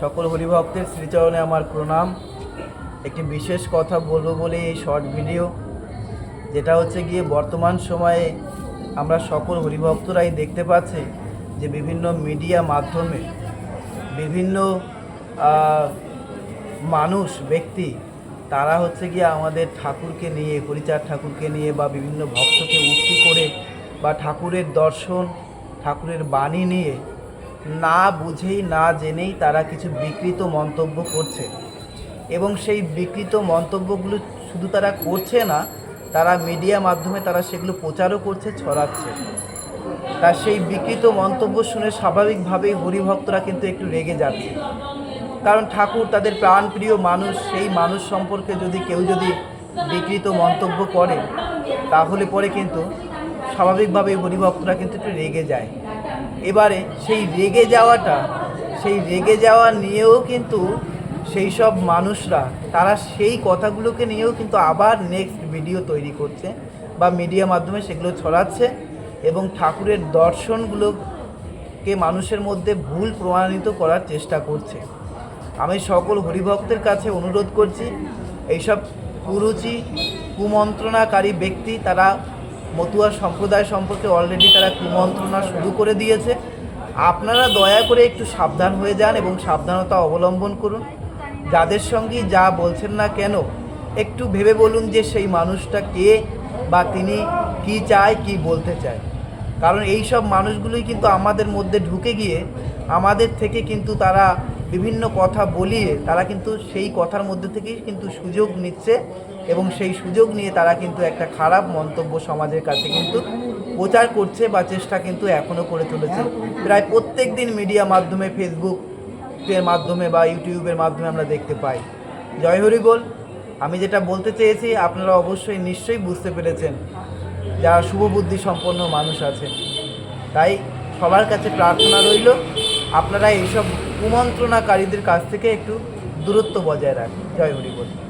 সকল হরিভক্তের শ্রীচরণে আমার প্রণাম। একটি বিশেষ কথা বলব বলে এই শর্ট ভিডিও, যেটা হচ্ছে গিয়ে বর্তমান সময়ে আমরা সকল হরিভক্তরাই দেখতে পাচ্ছি যে বিভিন্ন মিডিয়া মাধ্যমে বিভিন্ন মানুষ, ব্যক্তি, তারা হচ্ছে গিয়ে আমাদের ঠাকুরকে নিয়ে হরিচার ঠাকুরকে নিয়ে বা বিভিন্ন ভক্তকে উক্তি করে বা ঠাকুরের দর্শন, ঠাকুরের বাণী নিয়ে না বুঝেই, না জেনেই তারা কিছু বিকৃত মন্তব্য করছে। এবং সেই বিকৃত মন্তব্যগুলো শুধু তারা করছে না, তারা মিডিয়া মাধ্যমে তারা সেগুলো প্রচারও করছে, ছড়াচ্ছে। তার সেই বিকৃত মন্তব্য শুনে স্বাভাবিকভাবেই হরিভক্তরা কিন্তু একটু রেগে যাচ্ছে। কারণ ঠাকুর তাদের প্রাণপ্রিয় মানুষ, সেই মানুষ সম্পর্কে যদি কেউ যদি বিকৃত মন্তব্য করে, তাহলে পরে কিন্তু স্বাভাবিকভাবেই হরিভক্তরা কিন্তু একটু রেগে যায়। এবারে সেই রেগে যাওয়াটা, সেই রেগে যাওয়া নিয়েও কিন্তু সেই সব মানুষরা, তারা সেই কথাগুলোকে নিয়েও কিন্তু আবার নেক্সট ভিডিও তৈরি করছে বা মিডিয়া মাধ্যমে সেগুলো ছড়াচ্ছে এবং ঠাকুরের দর্শনগুলোকে মানুষের মধ্যে ভুল প্রমাণিত করার চেষ্টা করছে। আমি সকল হরিভক্তের কাছে অনুরোধ করছি, এইসব কুরুচি, কুমন্ত্রণাকারী ব্যক্তি তারা মতুয়া সম্প্রদায় সম্পর্কে অলরেডি তারা কুমন্ত্রণা শুরু করে দিয়েছে। আপনারা দয়া করে একটু সাবধান হয়ে যান এবং সাবধানতা অবলম্বন করুন। যাদের সঙ্গেই যা বলছেন না কেন, একটু ভেবে বলুন যে সেই মানুষটা কে বা তিনি কি চায়, কি বলতে চায়। কারণ এই সব মানুষগুলোই কিন্তু আমাদের মধ্যে ঢুকে গিয়ে আমাদের থেকে কিন্তু তারা বিভিন্ন কথা বলিয়ে তারা কিন্তু সেই কথার মধ্যে থেকেই কিন্তু সুযোগ নিচ্ছে এবং সেই সুযোগ নিয়ে তারা কিন্তু একটা খারাপ মন্তব্য সমাজের কাছে কিন্তু প্রচার করছে বা চেষ্টা কিন্তু এখনও করে চলেছে। প্রায় প্রত্যেক দিন মিডিয়া মাধ্যমে ফেসবুক এর মাধ্যমে বা ইউটিউবের মাধ্যমে আমরা দেখতে পাই। জয় হরি বল আমি যেটা বলতে চেয়েছি, আপনারা অবশ্যই নিশ্চয়ই বুঝতে পেরেছেন যারা শুভবুদ্ধি সম্পন্ন মানুষ আছেন। তাই সবার কাছে প্রার্থনা রইল, আপনারা এইসব কুমন্ত্রণাকারীদের কাছ থেকে একটু দূরত্ব বজায় রাখি। জয় হরি বল।